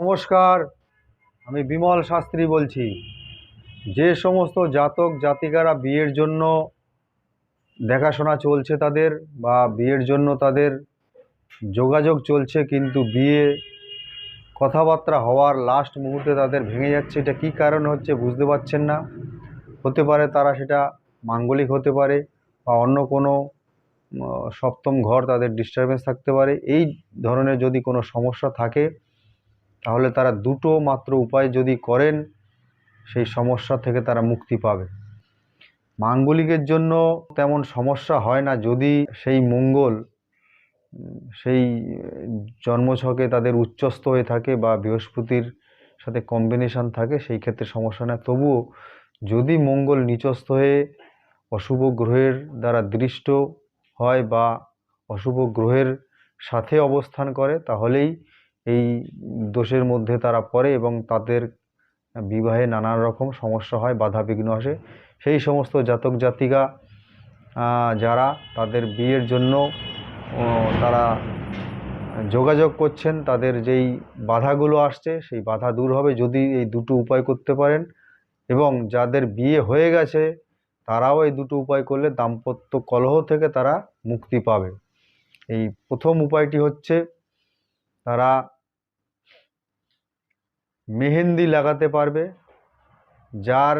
নমস্কার, আমি বিমল শাস্ত্রী বলছি। যে সমস্ত জাতক জাতিকারা বিয়ের জন্য দেখাশোনা চলছে তাদের বা বিয়ের জন্য তাদের যোগাযোগ চলছে, কিন্তু বিয়ে কথাবার্তা হওয়ার লাস্ট মুহূর্তে তাদের ভেঙে যাচ্ছে, এটা কী কারণ হচ্ছে বুঝতে পারছেন না। হতে পারে তারা সেটা মাঙ্গলিক হতে পারে বা অন্য কোনো সপ্তম ঘর তাদের ডিস্টারবেন্স থাকতে পারে। এই ধরনের যদি কোনো সমস্যা থাকে তাহলে তারা দুটো মাত্র উপায় যদি করেন, সেই সমস্যা থেকে তারা মুক্তি পাবে। মাঙ্গলিকের জন্য তেমন সমস্যা হয় না, যদি সেই মঙ্গল, সেই জন্মছকে তাদের উচ্চস্থ হয়ে থাকে বা বৃহস্পতির সাথে কম্বিনেশন থাকে, সেই ক্ষেত্রে সমস্যা না তবুও যদি মঙ্গল নিচস্থ হয়ে অশুভ গ্রহের দ্বারা দৃষ্ট হয় বা অশুভ গ্রহের সাথে অবস্থান করে, তাহলেই এই দোষের মধ্যে তারা পড়ে এবং তাদের বিবাহে নানান রকম সমস্যা হয় বাধা বিঘ্ন আসে। সেই সমস্ত জাতক জাতিকা যারা তাদের বিয়ের জন্য তারা যোগাযোগ করছেন, তাদের যেই বাধাগুলো আসছে, সেই বাধা দূর হবে যদি এই দুটো উপায় করতে পারেন। এবং যাদের বিয়ে হয়ে গেছে, তারাও এই দুটো উপায় করলে দাম্পত্য কলহ থেকে তারা মুক্তি পাবে। এই প্রথম উপায়টি হচ্ছে তারা মেহেন্দি লাগাতে পারবে, যার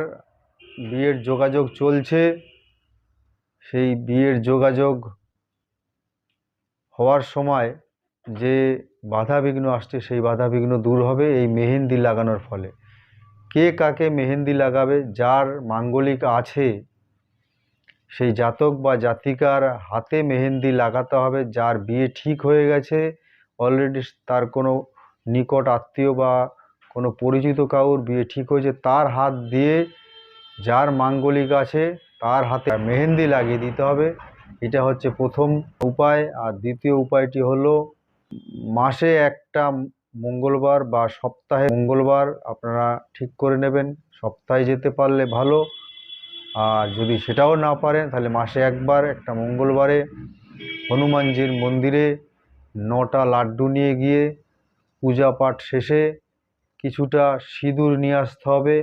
বিয়ের যোগাযোগ চলছে, সেই বিয়ের যোগাযোগ হওয়ার সময় যে বাধা বিঘ্ন আসছে, সেই বাধা বিঘ্ন দূর হবে এই মেহেন্দি লাগানোর ফলে। কে কাকে মেহেন্দি লাগাবে, যার মাঙ্গলিক আছে, সেই জাতক বা জাতিকার হাতে মেহেন্দি লাগাতে হবে, যার বিয়ে ঠিক হয়ে গেছে অলরেডি তার কোনো নিকট আত্মীয় বা কোনো পরিচিত কাউর বিয়ে ঠিক হয়েছে, তার হাত দিয়ে যার মাঙ্গলিক আছে, তার হাতে মেহেন্দি লাগিয়ে দিতে হবে। এটা হচ্ছে প্রথম উপায়। আর দ্বিতীয় উপায়টি হলো, মাসে একটা মঙ্গলবার বা সপ্তাহে মঙ্গলবার আপনারা ঠিক করে নেবেন। সপ্তাহে যেতে পারলে ভালো। আর যদি সেটাও না পারেন, তাহলে মাসে একবার একটা মঙ্গলবারে হনুমানজির মন্দিরে নটা লাড্ডু নিয়ে গিয়ে পূজা পাঠ শেষে কিছুটা সিঁদুর নিয়ে আসতে হবে।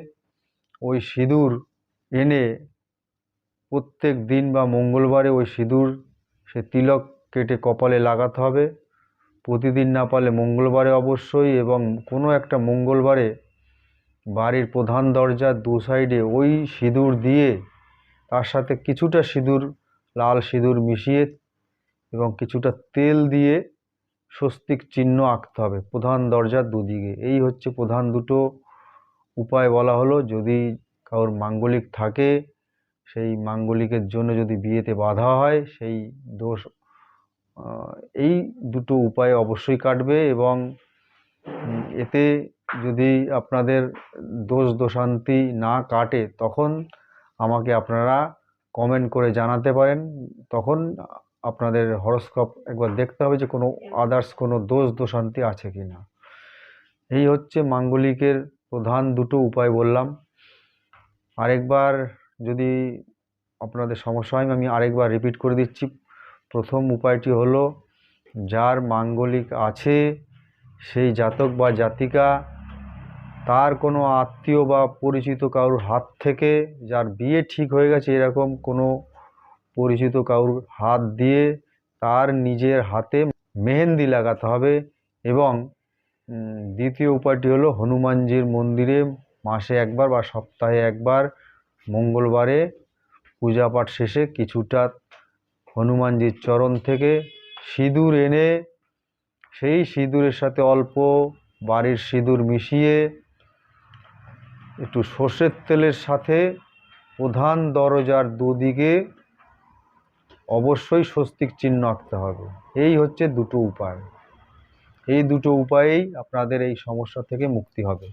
ওই সিঁদুর এনে প্রত্যেক দিন বা মঙ্গলবারে ওই সিঁদুর সে তিলক কেটে কপালে লাগাতে হবে। প্রতিদিন না পারলে মঙ্গলবারে অবশ্যই এবং কোনো একটা মঙ্গলবারে বাড়ির প্রধান দরজার দু সাইডে ওই সিঁদুর দিয়ে তার সাথে কিছুটা সিঁদুর, লাল সিঁদুর মিশিয়ে এবং কিছুটা তেল দিয়ে স্বস্তিক চিহ্ন আঁকতে হবে, প্রধান দরজার দুদিকে। এই হচ্ছে প্রধান দুটো উপায় বলা হলো। যদি কারোর মাঙ্গলিক থাকে, সেই মাঙ্গলিকের জন্য যদি বিয়েতে বাধা হয়, সেই দোষ এই দুটো উপায় অবশ্যই কাটবে এবং এতে যদি আপনাদের দোষ দোষান্তি না কাটে, তখন আমাকে আপনারা কমেন্ট করে জানাতে পারেন। তখন আপনাদের হরস্কোপ একবার দেখতে হবে যে কোনো আদার্স কোনো দোষ দোষান্তি আছে কি না এই হচ্ছে মাঙ্গলিকের প্রধান দুটো উপায় বললাম। আরেকবার যদি আপনাদের সমস্যা হয় আমি আরেকবার রিপিট করে দিচ্ছি। প্রথম উপায়টি হলো যার মাঙ্গলিক আছে সেই জাতক বা জাতিকা তার কোনো আত্মীয় বা পরিচিত কারোর হাত থেকে যার বিয়ে ঠিক হয়ে গেছে এরকম কোনো পরিচিত কারোর হাত দিয়ে তার নিজের হাতে মেহেন্দি লাগাতে হবে এবং দ্বিতীয় উপায়টি হলো হনুমানজির মন্দিরে মাসে একবার বা সপ্তাহে একবার মঙ্গলবারে পূজা পাঠ শেষে কিছুটা হনুমানজির চরণ থেকে সিঁদুর এনে সেই সিঁদুরের সাথে অল্প বাড়ির সিঁদুর মিশিয়ে একটু সর্ষের তেলের সাথে প্রধান দরজার দুদিকে অবশ্যই স্বস্তিক চিহ্ন আঁকতে হবে। এই হচ্ছে দুটো উপায়। এই দুটো উপায়েই আপনাদের এই সমস্যা থেকে মুক্তি হবে।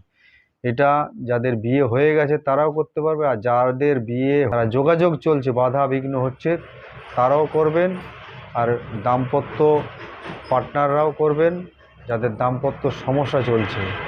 এটা যাদের বিয়ে হয়ে গেছে তারাও করতে পারবে, আর যাদের বিয়ে, যারা যোগাযোগ চলছে, বাধা বিঘ্ন হচ্ছে, তারাও করবেন। আর দাম্পত্য পার্টনাররাও করবেন, যাদের দাম্পত্য সমস্যা চলছে।